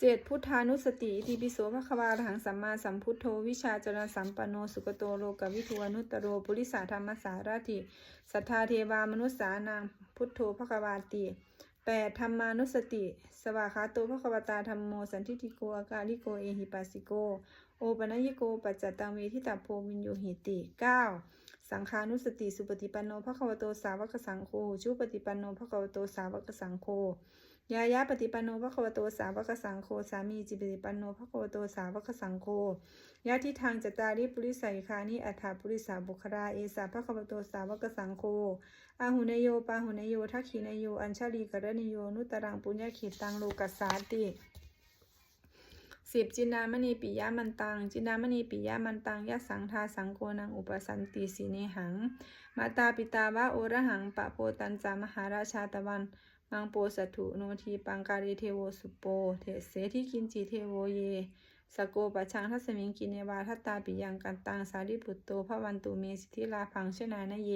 เจ็ดพุทธานุสติอิติปิโสภควาหังสัมมาสัมพุทโธวิชาจรสัมปันโนสุกโตโลกวิทูอนุตตโรปุริสาธรรมสารถิสัทธาเทวามนุษสานางพุทโธภควาติแปดธรรมานุสติ สวาคาโตภควตาธรรมโมสันทิติโกอากาลิโกเอหิปัสสิโก โอปนัญญโกปัจจตังเวทิตาโพวินโยหิติเก้าสังขานุสติสุปฏิปันโนภควโตสาวกสังโฆชุปฏิปันโนภควโตสาวกสังโฆ ยายะปฏิปันโนภควโตสาวกสังโฆสามีจิปฏิปันโนภควโตสาวกสังโฆยะทิทางจตาริปุริสัยคานิอัฏฐาปุริสาบุคราเอสาภควโตสาวกสังโฆอาหุเนโยปาหุเนโยทักขิเนโย อัญชลีกรณิโยนุตรังปุญญขีตังโลกัสสาติสิบจินามณีปิยะมันตัง จินามณีปิยะมันตังยะสังทาสังโกนังอุปสันติสีเนหัง มาตาปิตาวะโอระหังปะโปตันจามหาราชาตะวัน มังโปสัตถุโนทีปังการิเทโวสุโป เทเสทิกินจิเทโวเยสโกปะชังทัสมิงกินเนวาทัตตาปิยังกันตังสาริปุตโตพระวันตุเมสิทธิลาพังชนานเย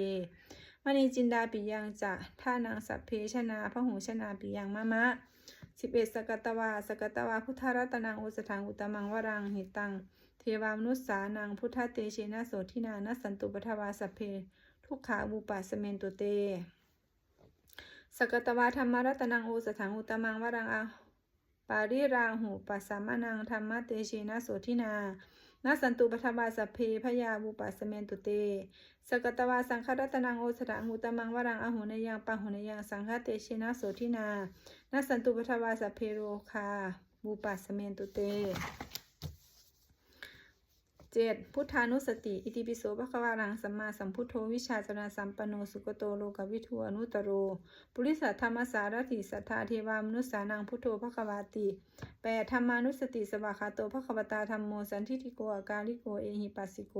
มณีจินดาปิยังจะท่านางสัพเพชนาพระหูชนาปิยังมะมะสิบเอ็ดสกตวาสกตวาพุทธรัตนังโอสถังอุตมังวรังหิตัง เทวามนุษสานังพุทธเตเชนะโสทินานัสสันตุปทวาสัพเพ ทุกขาบูปัสเมนตุเต สกตวาธรรมรัตนังโอสถังอุตมังวรังอาปาริราหูปัสสามานังธรรมเตเชนะโสทินานาสันตุปทวาสัพเพพยาบูปัสเมนตุเต สกตวาสังฆรัตนังโอสถังอุตมังวรังอาหุนยังปังหุนยังสังฆเตเชนะโสทินานาสันตุปทวาสัพเพโรคาบูปัสเมนตุเต เจ็ดพุทธานุสติ อิติปิโสภควารังสัมมาสัมพุทโธวิชาจนาสัมปโนสุกโตโลกวิทูอนุตโรปุริสัทธรรมสารถิสัทธาเทวามนุษสานังพุทโธภควาติแปดธรรมานุสติสวากขาโตภควตาธรรมโมสันทิติโกอากาลิโกเอหิปัสสิโก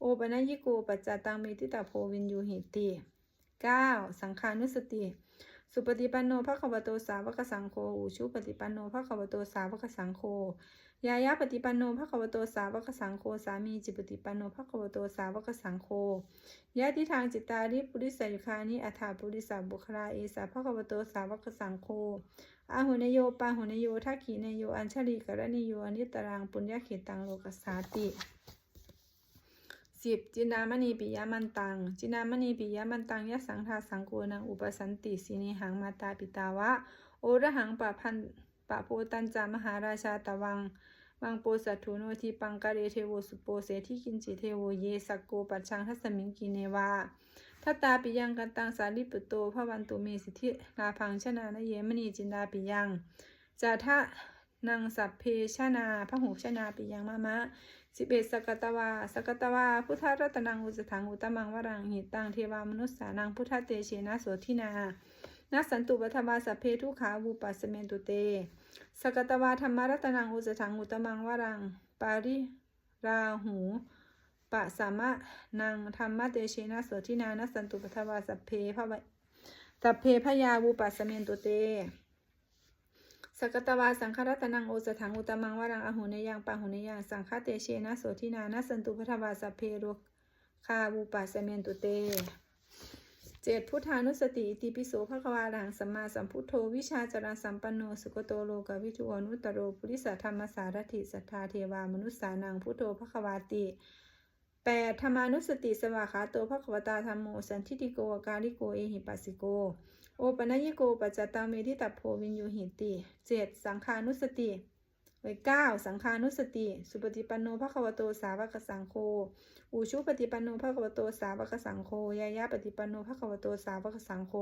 โอปนัญญิโกปัจจตังเมติตาโพวินยูหิติเก้าสังขานุสติ สุปฏิปันโนภควโตสาวกสังโฆอุชุปฏิปันโนภควโตสาวกสังโฆยายะปฏิปันโนภควโตสาวกสังโฆสามีจิปฏิปันโนภควโตสาวกสังโฆยะทิทางจิตตาริปุริสยุคานิอัฏฐาปุริสาบุคลาเอสาภควโตสาวกสังโฆอาหุนโยปาหุนโยทักขีนโยอัญชลีกรณิโยอนิตรังปุญญเขตังโลกัสสาติ สิบจินดามณีปิยมันตัง จินดามณีปิยมันตังยะสังทาสังโกนังอุปสันติสีนิหังมาตาปิตาวะ โอระหังปะพันปะโพตันจามหาราชาตวัง วังโปสัตถุโนทีปังกะเรเทโวสุโปเสที่กินจิเทโวเยสกโกปัจชังทัสมิงกิเนวาทัตตาปิยังกันตังสาลิปุตโตพระวันตุเมสิทธิลาพังชนานเยมณีจินดาปิยังจาทะ นางสัพเพชนาพระหูชนาปิยังมะมะสิเอ็ดสกตวา สกตวา พุทธรัตนังอุสถังอุตมังวรังหิตังเทวามนุษสานังพุทธเตเชนะโสทินานัสันตุปัทวาสัพเพทุขาวูปัสเมนตุเต สกตวาธรรมรัตนังอุสถังอุตมังวรัง ปาริราหูปะสามะนังธรรมเตเชนะโสทินานัสันตุปัทวาสัพเพภวะสัพเพพยาวูปัสเมนตุเต สกตวาสังฆรัตนังโอสถังอุตมังวรังอหุนยังปะหุนยังสังฆเตเชนะโสทินานัสสันตุปทวาสเพโรคาวูปัสเมนตุเตเจ็ดพุทธานุสติติปิโสภควารังสัมมาสัมพุทโธวิชาจารสัมปันโนสุกโตโลกวิทูอนุตตโรปุริสธรรมสารถิสัทธาเทวามนุษสานังพุทโธภควาติ แปดธรรมานุสติสวากขาโตภควตาธรรมโมสันทิติโกการิโกเอหิปัสสิโก โอปนัญญโกปัจจตังเมทิตัพโพวินยูหิติเจ็ดสังขานุสติ ไว้เก้าสังขานุสติ สุปฏิปันโนภควโตสาวกสังโฆอุชุปฏิปันโนภควโตสาวกสังโฆยายะปฏิปันโนภควโตสาวกสังโฆ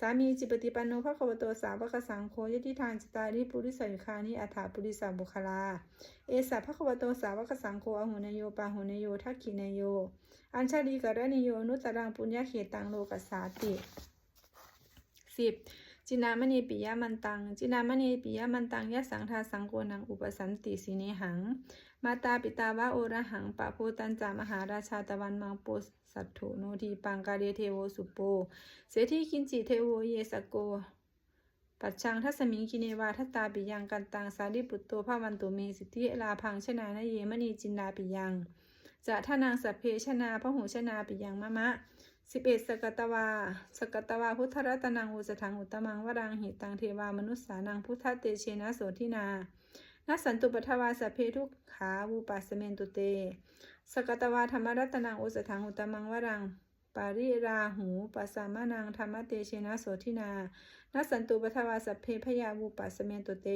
สามีจิปฏิปันโนภควโตสาวกสังโฆยติทานจตาริปุริสัยคานิอัฏฐาปุริสาบุคลา เอสะภควโตสาวกสังโฆอหุนโยปาหุนโยทักขินโย อัญชลีกรณิโยอนุตตรังปุญญาเขตังโลกัสสาติสิบ จินามณีปิยมันตัง จินามณีปิยมันตังยะสังทาสังโกนังอุปสันติสีเนหัง มาตาปิตาวะโอระหังปะโพตันจามหาราชาตะวันมังโปสัตถุโนทีปังกาเดเทโวสุโป เสทีกินจิเทโวเยสโก ปัจชังทัสมิงกิเนวาทัตตาปิยังกันตังสาริปุตโตภาวันตุเมสิทธิลาพังชนานเยมณีจินดาปิยัง จะท่านางสัพเพชนาพระหูชนาปิยังมะมะ สิบเอ็ดสกตวา สกตวาพุทธรัตนังอุสถังอุตมังวรังหิตังเทวามนุษสานังพุทธเตเชนะโสทินานัสสันตุปทวาสเพทุกขาวูปัสเมนตุเต สกตวาธรรมรัตนังอุสถังอุตมังวรังปาริราหูปัสสามานังธรรมเตเชนะโสทินานัสสันตุปทวาสเพพยาวูปัสเมนตุเต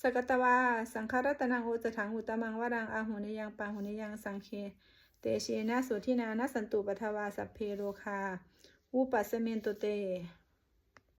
สกตวา สังฆรัตนังโอจถังอุตตมังวรังอาหุนยังปาหุนยังสังเค เตเชนะสุทินานะสันตุปทวาสัพเพโรคา อุปัสสเมนตุเต